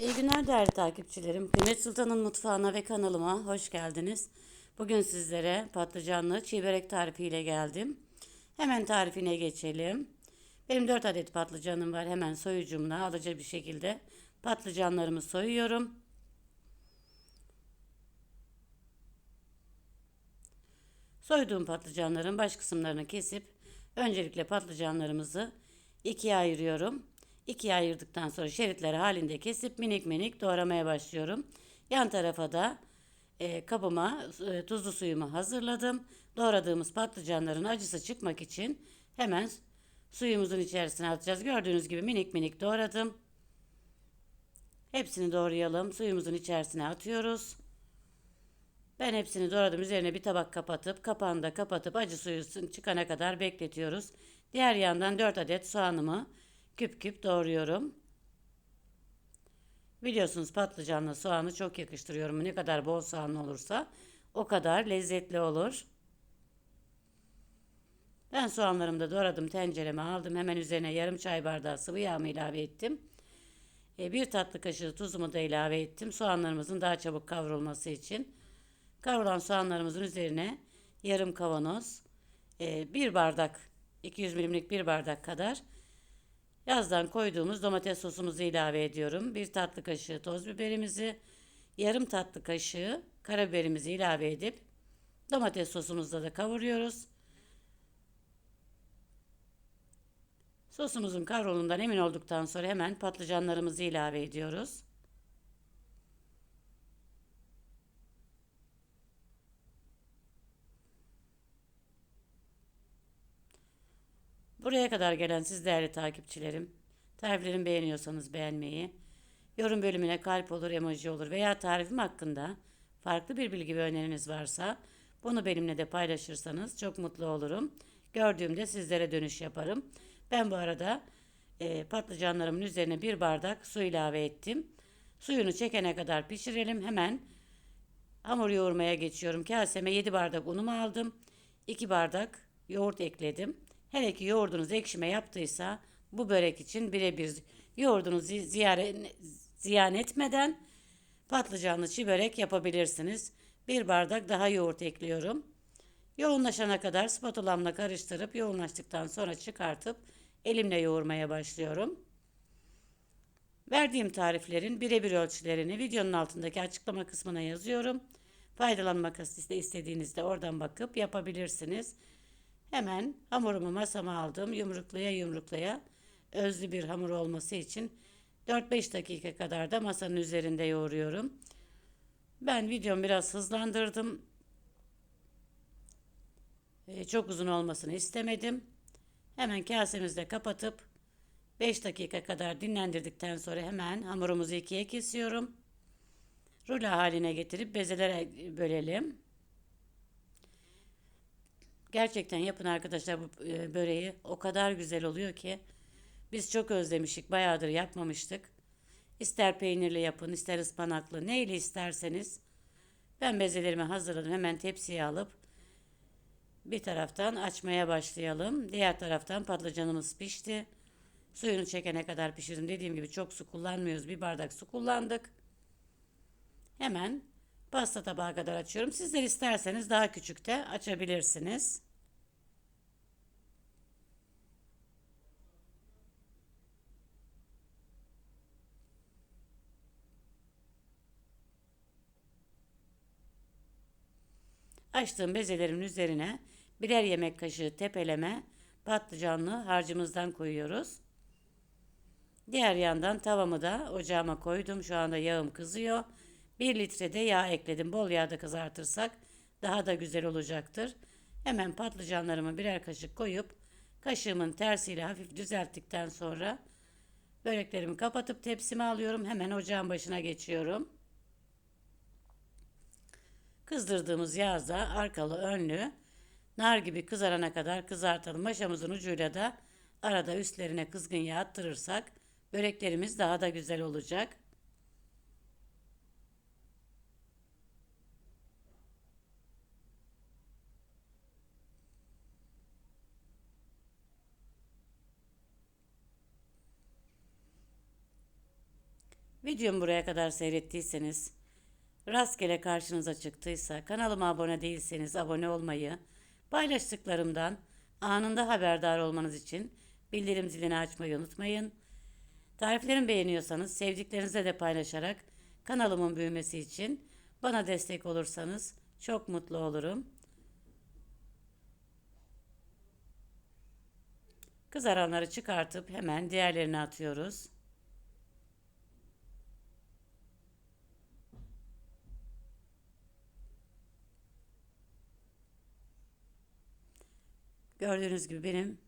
İyi günler değerli takipçilerim. Kıymet Sultan'ın mutfağına ve kanalıma hoş geldiniz. Bugün sizlere patlıcanlı çiğ börek tarifiyle geldim. Hemen tarifine geçelim. Benim 4 adet patlıcanım var. Hemen soyucumla alıcı bir şekilde patlıcanlarımı soyuyorum. Soyduğum patlıcanların baş kısımlarını kesip öncelikle patlıcanlarımızı ikiye ayırıyorum. İkiye ayırdıktan sonra şeritler halinde kesip minik minik doğramaya başlıyorum. Yan tarafa da e, kabıma e, tuzlu suyumu hazırladım. Doğradığımız patlıcanların acısı çıkmak için hemen suyumuzun içerisine atacağız. Gördüğünüz gibi minik minik doğradım. Hepsini doğrayalım. Suyumuzun içerisine atıyoruz. Ben hepsini doğradım. Üzerine bir tabak kapatıp kapağını da kapatıp acı suyu çıkana kadar bekletiyoruz. Diğer yandan 4 adet soğanımı küp küp doğruyorum. Biliyorsunuz patlıcanla soğanı çok yakıştırıyorum. Ne kadar bol soğan olursa o kadar lezzetli olur. Ben soğanlarımı da doğradım. Tencereme aldım. Hemen üzerine yarım çay bardağı sıvı yağımı ilave ettim. E, bir tatlı kaşığı tuzumu da ilave ettim. Soğanlarımızın daha çabuk kavrulması için. Kavrulan soğanlarımızın üzerine yarım kavanoz, e, bir bardak, 200 milimlik bir bardak kadar yazdan koyduğumuz domates sosumuzu ilave ediyorum. Bir tatlı kaşığı toz biberimizi, yarım tatlı kaşığı karabiberimizi ilave edip domates sosumuzda da kavuruyoruz. Sosumuzun kavrulundan emin olduktan sonra hemen patlıcanlarımızı ilave ediyoruz. Buraya kadar gelen siz değerli takipçilerim, tariflerimi beğeniyorsanız beğenmeyi, yorum bölümüne kalp olur, emoji olur veya tarifim hakkında farklı bir bilgi ve öneriniz varsa bunu benimle de paylaşırsanız çok mutlu olurum. Gördüğümde sizlere dönüş yaparım. Ben bu arada e, patlıcanlarımın üzerine bir bardak su ilave ettim. Suyunu çekene kadar pişirelim. Hemen hamur yoğurmaya geçiyorum. Kaseme 7 bardak unumu aldım. 2 bardak yoğurt ekledim. Hele ki yoğurdunuz ekşime yaptıysa bu börek için birebir yoğurdunuzu ziyare, ziyan etmeden patlıcanlı çiğ börek yapabilirsiniz. Bir bardak daha yoğurt ekliyorum. Yoğunlaşana kadar spatulamla karıştırıp yoğunlaştıktan sonra çıkartıp elimle yoğurmaya başlıyorum. Verdiğim tariflerin birebir ölçülerini videonun altındaki açıklama kısmına yazıyorum. Faydalanmak istediğinizde oradan bakıp yapabilirsiniz. Hemen hamurumu masama aldım. Yumruklaya yumruklaya özlü bir hamur olması için 4-5 dakika kadar da masanın üzerinde yoğuruyorum. Ben videomu biraz hızlandırdım. Ee, çok uzun olmasını istemedim. Hemen kasemizde kapatıp 5 dakika kadar dinlendirdikten sonra hemen hamurumuzu ikiye kesiyorum. Rulo haline getirip bezelere bölelim. Gerçekten yapın arkadaşlar bu e, böreği. O kadar güzel oluyor ki. Biz çok özlemiştik. Bayağıdır yapmamıştık. İster peynirli yapın, ister ıspanaklı, neyle isterseniz. Ben bezelerimi hazırladım. Hemen tepsiye alıp bir taraftan açmaya başlayalım. Diğer taraftan patlıcanımız pişti. Suyunu çekene kadar pişirdim. Dediğim gibi çok su kullanmıyoruz. Bir bardak su kullandık. Hemen pasta tabağı kadar açıyorum. Sizler isterseniz daha küçük de açabilirsiniz. Açtığım bezelerin üzerine birer yemek kaşığı tepeleme patlıcanlı harcımızdan koyuyoruz. Diğer yandan tavamı da ocağıma koydum. Şu anda yağım kızıyor. 1 litre de yağ ekledim. Bol yağda kızartırsak daha da güzel olacaktır. Hemen patlıcanlarımı birer kaşık koyup kaşığımın tersiyle hafif düzelttikten sonra böreklerimi kapatıp tepsime alıyorum. Hemen ocağın başına geçiyorum. Kızdırdığımız yağda arkalı önlü nar gibi kızarana kadar kızartalım. Maşamızın ucuyla da arada üstlerine kızgın yağ attırırsak böreklerimiz daha da güzel olacak. Videomu buraya kadar seyrettiyseniz, rastgele karşınıza çıktıysa, kanalıma abone değilseniz abone olmayı, paylaştıklarımdan anında haberdar olmanız için bildirim zilini açmayı unutmayın. Tariflerimi beğeniyorsanız sevdiklerinizle de paylaşarak kanalımın büyümesi için bana destek olursanız çok mutlu olurum. Kızaranları çıkartıp hemen diğerlerini atıyoruz. Gördüğünüz gibi benim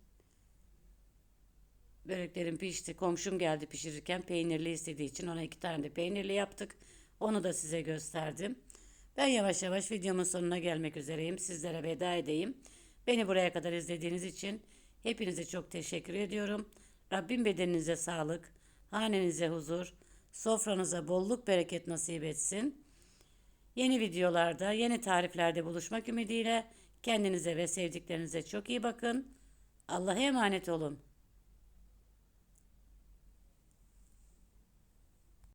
böreklerim pişti. Komşum geldi pişirirken peynirli istediği için ona iki tane de peynirli yaptık. Onu da size gösterdim. Ben yavaş yavaş videomun sonuna gelmek üzereyim. Sizlere veda edeyim. Beni buraya kadar izlediğiniz için hepinize çok teşekkür ediyorum. Rabbim bedeninize sağlık, hanenize huzur, sofranıza bolluk bereket nasip etsin. Yeni videolarda, yeni tariflerde buluşmak ümidiyle kendinize ve sevdiklerinize çok iyi bakın. Allah'a emanet olun.